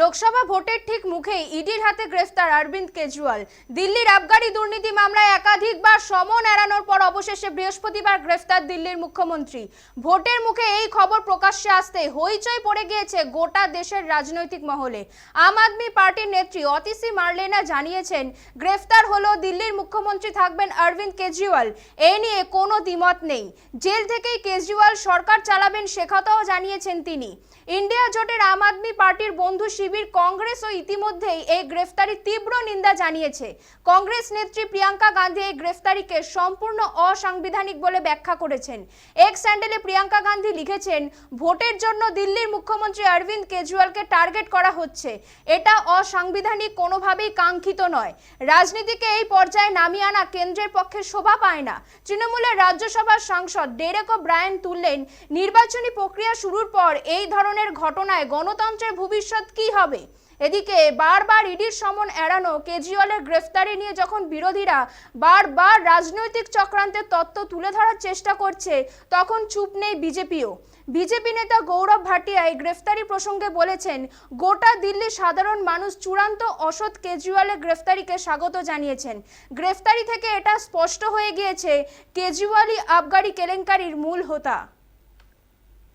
লোকসভা ভোটের ঠিক মুখে ইডির হাতে গ্রেফতার অরবিন্দ কেজরিওয়াল। দিল্লির আবগারি দুর্নীতি মামলায় একাধিকবার সমন এড়ানোর পর অবশেষে বৃহস্পতিবার গ্রেফতার দিল্লির মুখ্যমন্ত্রী। ভোটের মুখে এই খবর প্রকাশ্যে আসতে হইচই পড়ে গিয়েছে গোটা দেশের রাজনৈতিক মহলে। আম আদমি পার্টির নেত্রী অতিসি মার্লেনা জানিয়েছেন, গ্রেফতার হলো দিল্লির মুখ্যমন্ত্রী থাকবেন অরবিন্দ কেজরিওয়াল। এ নিয়ে কোনো দ্বিমত নেই। জেল থেকেই কেজরিওয়াল সরকার চালাবেন সে কথাও জানিয়েছেন তিনি। ইন্ডিয়া জোটের আম আদমি পার্টির বন্ধু শিবির কংগ্রেসও ইতিমধ্যেই এই গ্রেফতারি তীব্র নিন্দা জানিয়েছে। কংগ্রেস নেত্রী প্রিয়াঙ্কা গান্ধী এই গ্রেফতারিকে সম্পূর্ণ অসাংবিধানিক বলে ব্যাখ্যা করেছেন। এক স্যান্ডেলে প্রিয়াঙ্কা গান্ধী লিখেছেন, ভোটের জন্য দিল্লির মুখ্যমন্ত্রী অরবিন্দ কেজরিওয়ালকে টার্গেট করা হচ্ছে। এটা অসাংবিধানিক, কোনোভাবেই কাঙ্ক্ষিত নয়। রাজনীতিকে এই পর্যায়ে নামিয়ে আনা কেন্দ্রের পক্ষে শোভা পায় না। তৃণমূলের রাজ্যসভার সাংসদ ডেরেক ও ব্রায়ান তুললেন, নির্বাচনী প্রক্রিয়া শুরুর পর এই ধরনের ঘটনায় গণতন্ত্রের ভবিষ্যৎ কি হবে। এদিকে বারবার ইডির সমন এড়ানো কেজরিওয়ালের গ্রেফতারি নিয়ে যখন বিরোধীরা বারবার রাজনৈতিক চক্রান্তের তত্ত্ব তুলে ধরার চেষ্টা করছে, তখন চুপ নেই বিজেপিও। বিজেপি নেতা গৌরব ভাটিয়া এই গ্রেফতারি প্রসঙ্গে বলেছেন, গোটা দিল্লির সাধারণ মানুষ চূড়ান্ত অসৎ কেজরিওয়ালের গ্রেফতারিকে স্বাগত জানিয়েছেন। গ্রেফতারি থেকে এটা স্পষ্ট হয়ে গিয়েছে, কেজরিওয়ালই আবগারি কেলেঙ্কারির মূল হোতা।